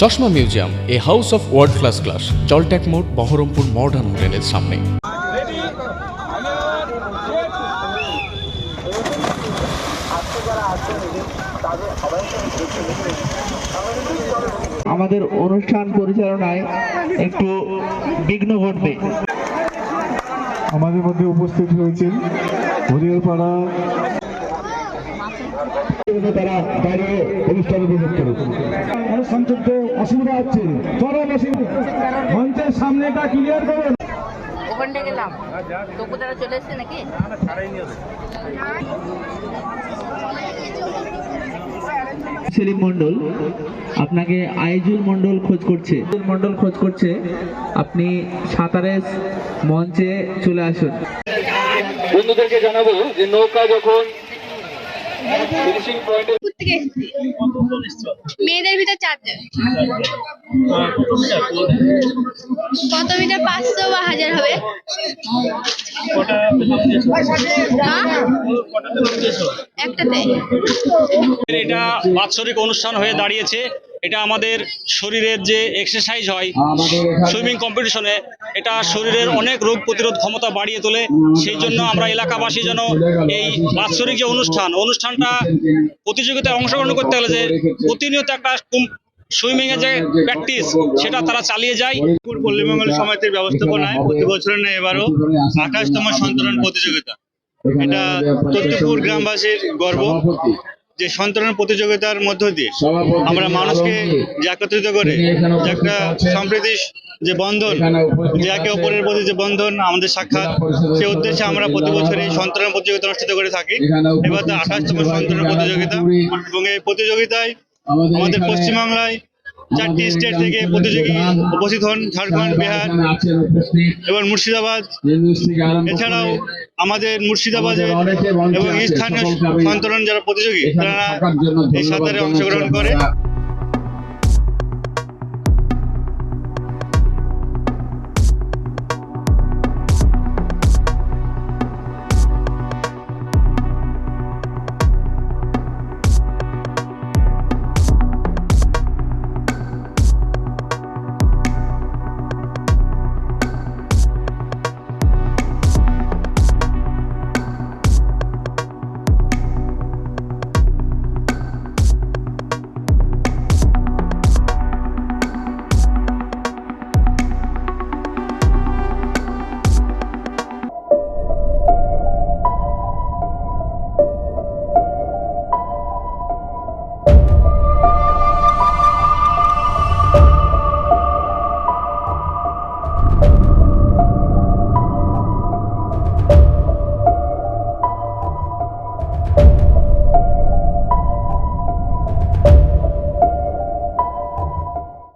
চশমা museum a house of world class class জলট্যাক মোড় Baharampur modern হোটেলের সামনে। আমাদের অনুষ্ঠান পরিচালনায় একটু বিঘ্ন ঘটবে। আমাদের মধ্যে উপস্থিত হয়েছেন হরিয়ারপাড়া তারা বাইরে অনুষ্ঠান উপভোগ করুন। সংক্ষিপ্ত অসুবিধা হচ্ছে। চরম অসুবিধা মঞ্চের সামনেটা ক্লিয়ার করুন। ওখানটা গেলাম। তবু তারা চলে এসছে নাকি? সেলিম মন্ডল আপনাকে আইজুল মন্ডল খোঁজ করছে। মন্ডল খোঁজ করছে। আপনি সাঁতারের মঞ্চে চলে আসুন। বন্ধুদেরকে জানাব যে নৌকা যখন ফিনিশিং পয়েন্টে থেকে এসেছি মেয়েদের ভিতর চারজন। কত মিটার? পাঁচশো বা হাজার হবে। হ্যাঁ? একটাতে। এটা বাৎসরিক অনুষ্ঠান হয়ে দাঁড়িয়েছে। এটা আমাদের শরীরের যে এক্সারসাইজ হয় সুইমিং কম্পিটিশনে এটা শরীরের অনেক রোগ প্রতিরোধ ক্ষমতা বাড়িয়ে তোলে। সেই জন্য আমরা এলাকাবাসী যেন এই বাৎসরিক যে অনুষ্ঠান, অনুষ্ঠানটা প্রতিযোগিতায় অংশগ্রহণ করতে হলে যে প্রতিনিয়ত একটা সুইমিং এর যে প্র্যাকটিস সেটা তারা চালিয়ে যায়। পল্লীমঙ্গল সমিতির ব্যবস্থাপনায় প্রতি বছরের ন্যায় এবারও আঠাশতম সন্তরণ প্রতিযোগিতা। এটা তত্ত্বপুর গ্রামবাসীর গর্ব। যে সন্তরণ প্রতিযোগিতার মধ্য দিয়ে আমরা মানুষকে যে একত্রিত করে যে একটা সম্প্রীতি যে বন্ধন যে একে অপরের প্রতি যে বন্ধন আমাদের সাক্ষাৎ সে উদ্দেশ্যে আমরা প্রতি বছর এই সন্তরণ প্রতিযোগিতা অনুষ্ঠিত করে থাকি। এবার তো আঠাশতম সন্তরণ প্রতিযোগিতা। এবং এই প্রতিযোগিতায় আমাদের পশ্চিমবাংলায় চারটি স্টেট থেকে প্রতিযোগী উপস্থিত হন ঝাড়খণ্ড বিহার এবং মুর্শিদাবাদ। এছাড়াও আমাদের মুর্শিদাবাদে এবং স্থানীয় সন্তরণ যারা প্রতিযোগী তারা এই সাঁতারে অংশগ্রহণ করে।